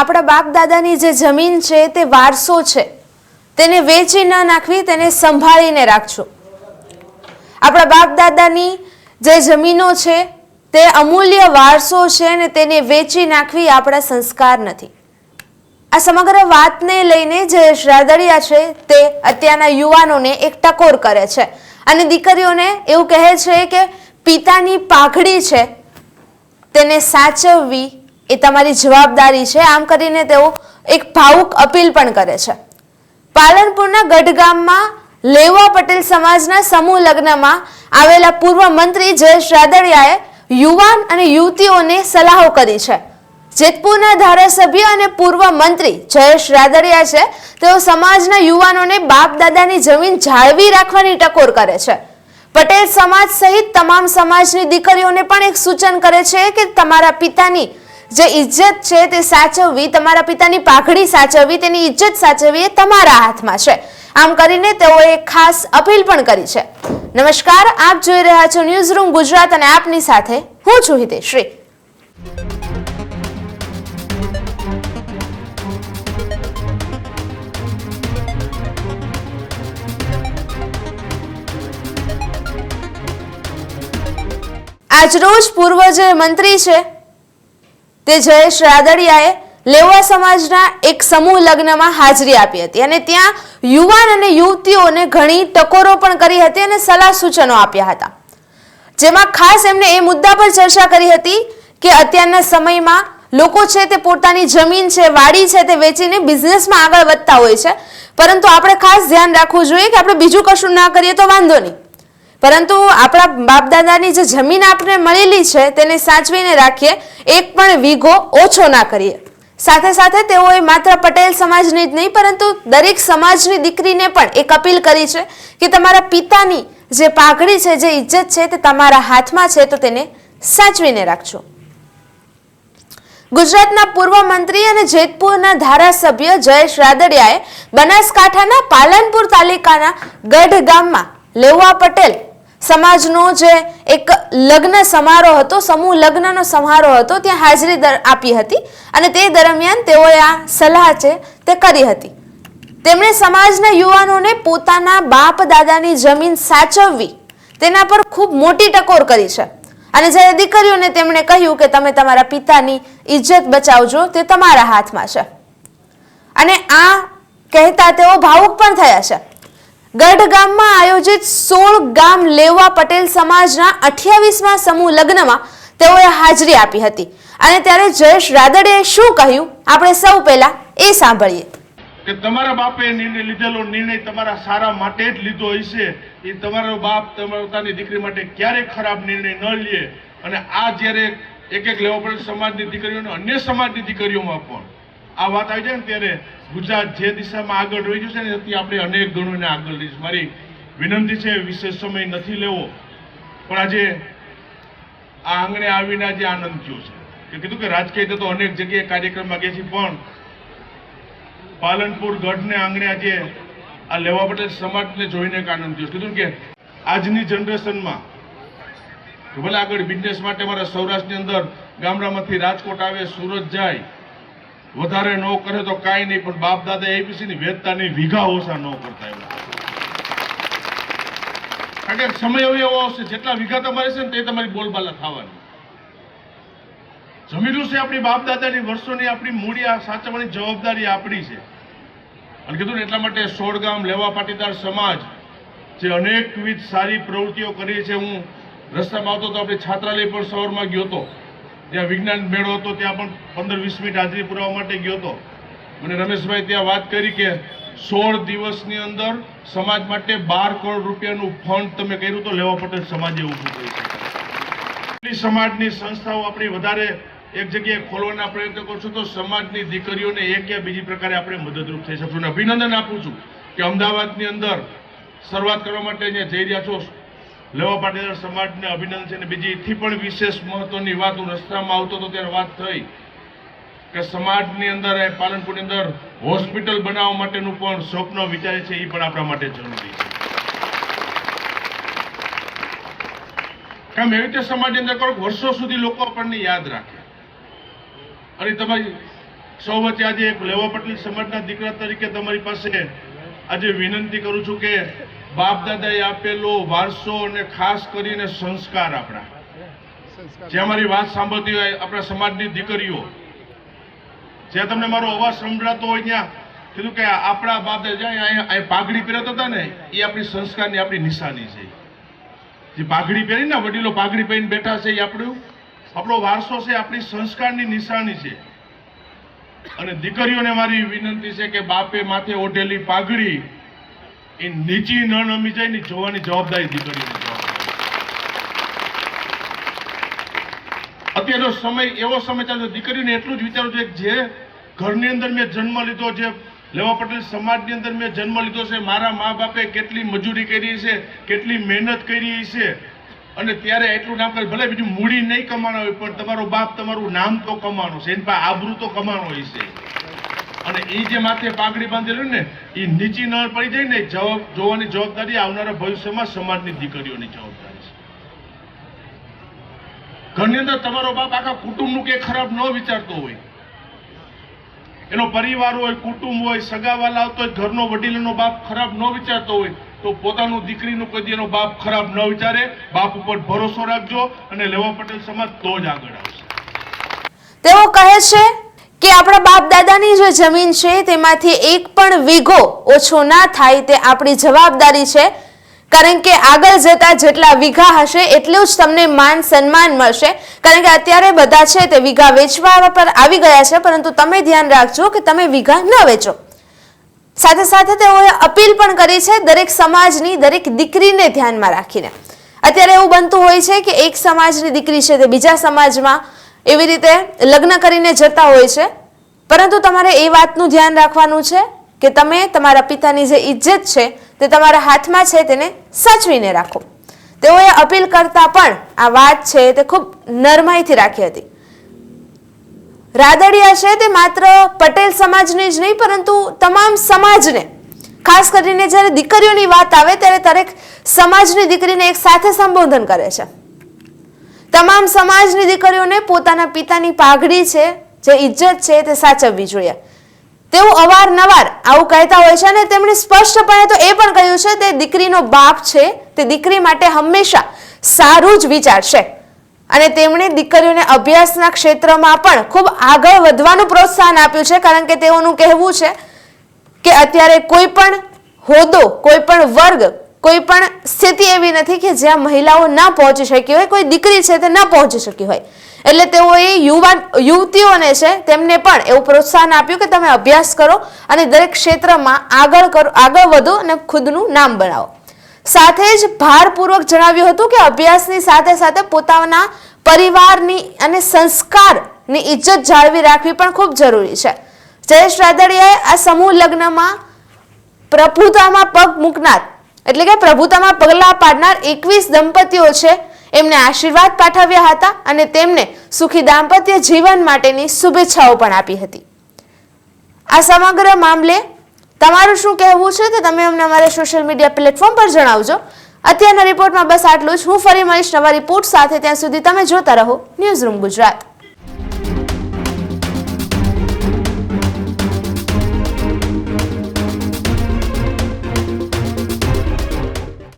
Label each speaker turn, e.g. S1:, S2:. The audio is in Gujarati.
S1: આપણા બાપ દાદાની જે જમીન છે તે વારસો છે. તેને વેચી ન નાખવી, તેને સંભાળીને રાખજો. આપણા બાપ દાદાની જે જમીનો છે, તે અમૂલ્ય વારસો છે અને તેને વેચી નાખવી આપણા સંસ્કાર નથી. આ સમગ્ર વાતને લઈને જે શ્રાદડિયા છે, તે અત્યારના યુવાનોને એક ટકોર કરે છે. અને દીકરીઓને એવું કહે છે કે, પિતાની પાઘડી છે, તેને સાચવવી એ તમારી જવાબદારી છે. આમ કરીને તેઓ એક ભાવુક અપીલ પણ કરે છે. પાલનપુરના ગઢગામમાં લેવા પટેલ સમાજના સમૂહ લગ્નમાં આવેલા પૂર્વ મંત્રી જયેશ રાદડિયાએ યુવાન અને યુવતીઓને સલાહો કરી છે. જેતપુરના ધારાસભ્ય અને પૂર્વ મંત્રી જયેશ રાદડિયા છે. તેઓ સમાજના યુવાનોને બાપ દાદાની જમીન જાળવી રાખવાની ટકોર કરે છે. પટેલ સમાજ સહિત તમામ સમાજની દીકરીઓને પણ એક સૂચન કરે છે કે તમારા પિતાની જે ઇજ્જત છે તે સાચવવી, તમારા પિતાની પાઘડી સાચવવી, તેની ઇજ્જત સાચવવી એ તમારા હાથમાં છે. આમ કરીને તેઓએ ખાસ અપીલ પણ કરી છે. નમસ્કાર, આપ જોઈ રહ્યા છો ન્યૂઝ રૂમ ગુજરાત અને આપની સાથે હું છું હિતેશ્રી આજરોજ પૂર્વ જે મંત્રી છે. તે જયેશ રાદડિયાએ લેવા સમાજના એક સમૂહ લગ્નમાં હાજરી આપી હતી અને ત્યાં યુવાન અને યુવતીઓને ઘણી ટકોરો પણ કરી હતી અને સલાહ સૂચનો આપ્યા હતા. જેમાં ખાસ એમણે એ મુદ્દા પર ચર્ચા કરી હતી કે અત્યારના સમયમાં લોકો છે તે પોતાની જમીન છે, વાડી છે તે વેચીને બિઝનેસમાં આગળ વધતા હોય છે. પરંતુ આપણે ખાસ ધ્યાન રાખવું જોઈએ કે આપણે બીજું કશું ના કરીએ તો વાંધો નહીં. પરંતુ આપણા બાપ દાદાની જે જમીન આપણે મળેલી છે, તેને સાચવીને રાખીએ, એક પણ વીઘો ઓછો ના કરીએ. સાથે સાથે તેઓએ માત્ર પટેલ સમાજની જ નહીં, પરંતુ દરેક સમાજની દીકરીને પણ એક અપીલ કરી છે કે તમારા પિતાની જે પાઘડી છે, જે ઇજ્જત છે, તે તમારા હાથમાં છે, તો તેને સાચવીને રાખજો. ગુજરાતના પૂર્વ મંત્રી અને જેતપુરના ધારાસભ્ય જયેશ રાદડિયાએ બનાસકાંઠાના પાલનપુર તાલુકાના ગઢ ગામમાં લેવા પટેલ સમાજનો જે એક લગ્ન સમારોહ હતો, સમૂહ લગ્નનો સમારોહ હતો, ત્યાં હાજરી આપી હતી અને તે દરમિયાન તેઓએ આ સલાહ છે તે કરી હતી. તેમણે સમાજના યુવાનોને પોતાના બાપ દાદાની જમીન સાચવવી તેના પર ખૂબ મોટી ટકોર કરી છે. અને જ્યારે દીકરીઓને તેમણે કહ્યું કે તમે તમારા પિતાની ઇજ્જત બચાવજો, તે તમારા હાથમાં છે. અને આ કહેતા તેઓ ભાવુક પણ થયા છે. ગઢ ગામમાં આયોજિત સોળ ગામ લેવા પટેલ સમાજના અઠ્યાવીસમાં સમૂહ લગ્નમાં તેઓએ હાજરી આપી હતી. અને ત્યારે જયેશ રાદડે શું કહ્યું? આપણે સૌ પહેલા એ સાંભળીએ.
S2: કે તમારા બાપે નિર્ણય લીધેલો, નિર્ણય તમારા સારા માટે જ લીધો હશે. એ તમારો બાપ તમારા પોતાની દીકરી માટે ક્યારે ખરાબ નિર્ણય ન લે. અને આ જ્યારે એક એક લેવા પડે સમાજની દીકરીઓને અન્ય સમાજની દીકરીઓમાં પણ આ વાત આવી જાય ને ત્યારે ગુજરાત જે દિશામાં આગળ રહી જશે ને એથી આપણે અનેક ગણોને આગળ લઈશું મારી વિનંતી છે, વિશેષ સમય નથી લેવો, પણ આજે આ આંગણે આવીને આજે આનંદ થયો છે. કે કીધું કે રાજકીય તો અનેક જગ્યાએ કાર્યક્રમમાં ગયા છે, પણ પાલનપુર ગઢને આંગણે આજે આ લેવા પટેલ સમાજને જોઈને એક આનંદ થયો કીધું કે આજની જનરેશનમાં ભલે આગળ બિઝનેસ માટે મારા સૌરાષ્ટ્રની અંદર ગામડામાંથી રાજકોટ આવે, સુરત જાય વધારે ન કરે તો કાંઈ નહીં, પણ બાપ દાદા એપીસી ની વેચતાની વીઘા ઓછા ન કરતા કારણ કે સમય હવે એવો આવશે જેટલા વીઘા તમારે છે ને તે તમારી બોલબાલા થવાની. જમીલું છે આપણી બાપ દાદાની વર્ષોની આપણી મૂડી, આ સાચવવાની જવાબદારી આપણી છે. અને કીધું ને એટલા માટે સોળ ગામ લેવા પાટીદાર સમાજ, જે અનેકવિધ સારી પ્રવૃત્તિઓ કરી છે. હું રસ્તામાં આવતો તો આપણે છાત્રાલય પણ સવારમાં ગયો હતો. ત્યાં વિજ્ઞાન મેળો હતો, ત્યાં પણ પંદર, વીસ મિનિટ હાજરી પુરાવા માટે ગયો હતો. મને રમેશભાઈ ત્યાં વાત કરી કે સોળ દિવસની અંદર સમાજ માટે બાર કરોડ રૂપિયાનું ફંડ તમે કર્યું તો લેવા પટેલ સમાજે ઊભું કરી એટલી સમાજની સંસ્થાઓ આપણી વધારે એક જગ્યાએ ખોલવાના પ્રયત્ન કરશું તો સમાજની દીકરીઓને એક યા બીજી પ્રકારે આપણે મદદરૂપ થઈ શકશું. અને અભિનંદન આપું છું કે અમદાવાદની અંદર શરૂઆત કરવા માટે અહીંયા જઈ રહ્યા છો. લેવા પાટીદાર સમાજને અભિનંદન છે અને બીજી એથી પણ વિશેષ મહત્વની વાત હું રસ્તામાં આવતો હતો ત્યારે વાત થઈ કે સમાજની અંદર પાલનપુરની અંદર હોસ્પિટલ બનાવવા માટેનું પણ સ્વપ્ન વિચારે છે, એ પણ આપણા માટે જરૂરી છે. કામ, એવી રીતે સમાજની અંદર કરો વર્ષો સુધી લોકો આપણને યાદ રાખે. અને તમારી સૌ વચ્ચે આજે એક લેવા પટેલ સમાજના દીકરા તરીકે તમારી પાસે આજે વિનંતી કરું છું કે બાપ દાદાએ આપેલો વારસો અને ખાસ કરીને સંસ્કાર આપણા. જે અમારી વાત સાંભળતી હોય આપણા સમાજની દીકરીઓ. જ્યાં તમને મારો અવાજ સંભળાતો હોય ત્યાં કીધું કે આપણા બાપ દાદા અહીંયા પાઘડી પહેરતા હતા ને, એ આપણી સંસ્કારની આપણી નિશાની છે. જે પાઘડી પહેરી ને વડીલો પાઘડી પહેરીને બેઠા છે એ આપણું આપણો વારસો છે, આપણી સંસ્કારની નિશાની છે. અને દીકરીઓને મારી વિનંતી છે કે બાપે માથે ઓઢેલી પાઘડી એ નીચી ન નમી જાય ને જોવાની જવાબદારી દીકરી અત્યારનો સમય એવો સમય ચાલે છે, દીકરીને એટલું જ વિચારવું છે કે જે ઘરની અંદર મેં જન્મ લીધો છે લેવા પટેલ સમાજની અંદર મેં જન્મ લીધો છે મારા મા બાપે કેટલી મજૂરી કરી છે કેટલી મહેનત કરી છે અને ત્યારે એટલું નામ કરે ભલે બીજું મૂડી નહીં કમાવાનું હોય પણ તમારો બાપ તમારું નામ તો કમાવાનું છે એની પાસે આબરૂ તો કમાવાનું હોય છે. અને એ જે માથે પાઘડી બાંધેલું ને એ નીચી ન પડી જાય જવાબ જોવાની જવાબદારી આવનારા ભવિષ્યમાં સમાજની દીકરીઓની જવાબદારી છે. ઘરની અંદર તમારો બાપ આખા કુટુંબનું કે ખરાબ ન વિચારતો હોય. એનો પરિવાર હોય, કુટુંબ હોય, સગાવાલા આવતો હોય, ઘરનો વડીલનો બાપ ખરાબ ન વિચારતો હોય, તો પોતાનું દીકરીનું કોઈ એનો બાપ ખરાબ ન વિચારે. બાપ ઉપર ભરોસો રાખજો અને લેવા પટેલ સમાજ તો જ આગળ આવશે.
S1: તેઓ કહે છે કે આપણા બાપ દાદાની જે જમીન છે, તેમાંથી એક પણ વીઘો ઓછો ના થાય તે આપણી જવાબદારી છે. કારણ કે આગળ જતા જેટલા વીઘા હશે, એટલું જ તમને માન સન્માન મળશે. કારણ કે અત્યારે બધા છે તે વીઘા વેચવા પર આવી ગયા છે, પરંતુ તમે ધ્યાન રાખજો કે તમે વીઘા ન વેચો. સાથે સાથે તેઓએ અપીલ પણ કરી છે દરેક સમાજની, દરેક દીકરીને ધ્યાનમાં રાખીને. અત્યારે એવું બનતું હોય છે કે એક સમાજની દીકરી છે તે બીજા સમાજમાં એવી રીતે લગ્ન કરીને જતા હોય છે. પરંતુ તમારે એ વાતનું ધ્યાન રાખવાનું છે કે તમે તમારા પિતાની જે ઇજ્જત છે તે તમારા હાથમાં છે તેને સાચવીને રાખો. તેઓએ અપીલ કરતા પણ આ વાત છે તે ખૂબ નરમાઈથી રાખી હતી. રાદડિયા છે તે માત્ર પટેલ સમાજની જ નહીં, પરંતુ તમામ સમાજને. ખાસ કરીને જ્યારે દીકરીઓની વાત આવે ત્યારે દરેક સમાજની દીકરીને એક સાથે સંબોધન કરે છે. તમામ સમાજની દીકરીઓને પોતાના પિતાની પાઘડી છે, જે ઇજ્જત છે તે સાચવવી જોઈએ. તેઓ અવારનવાર આવું કહેતા હોય છે અને તેમણે સ્પષ્ટપણે તો એ પણ કહ્યું છે, તે દીકરીનો બાપ છે, તે દીકરી માટે હંમેશા સારું જ વિચારશે. અને તેમણે દીકરીઓને અભ્યાસના ક્ષેત્રમાં પણ ખૂબ આગળ વધવાનું પ્રોત્સાહન આપ્યું છે, કારણ કે તેઓનું કહેવું છે કે અત્યારે કોઈ પણ હોદ્દો, કોઈ પણ વર્ગ કોઈ પણ સ્થિતિ એવી નથી કે જ્યાં મહિલાઓ ન પહોંચી શકી હોય, કોઈ દીકરી છે તે ન પહોંચી શકી હોય. એટલે તેઓએ યુવાન, યુવતીઓને છે તેમને પણ એવું પ્રોત્સાહન આપ્યું કે તમે અભ્યાસ કરો અને દરેક ક્ષેત્રમાં આગળ કરો, આગળ વધો અને ખુદનું નામ બનાવો. સાથે જ ભારપૂર્વક જણાવ્યું હતું કે અભ્યાસની સાથે સાથે પોતાના પરિવારની અને સંસ્કારની ઇજ્જત જાળવી રાખવી પણ ખૂબ જરૂરી છે. જયેશ રાદડિયાએ આ સમૂહ લગ્નમાં પ્રભુતામાં પગ મૂકનાર એટલે કે પ્રભુતામાં પગલાં પાડનાર એકવીસ દંપતીઓ છે. એમને આશીર્વાદ પાઠવ્યા હતા અને તેમને સુખી દાંપત્ય જીવન માટેની શુભેચ્છાઓ પણ આપી હતી. આ સમગ્ર મામલે તમારું શું કહેવું છે તે તમે અમને અમારા સોશિયલ મીડિયા પ્લેટફોર્મ પર જણાવજો. અત્યારના રિપોર્ટમાં બસ આટલું જ. હું ફરી મળીશ નવા રિપોર્ટ સાથે. ત્યાં સુધી તમે જોતા રહો. News room Gujarat.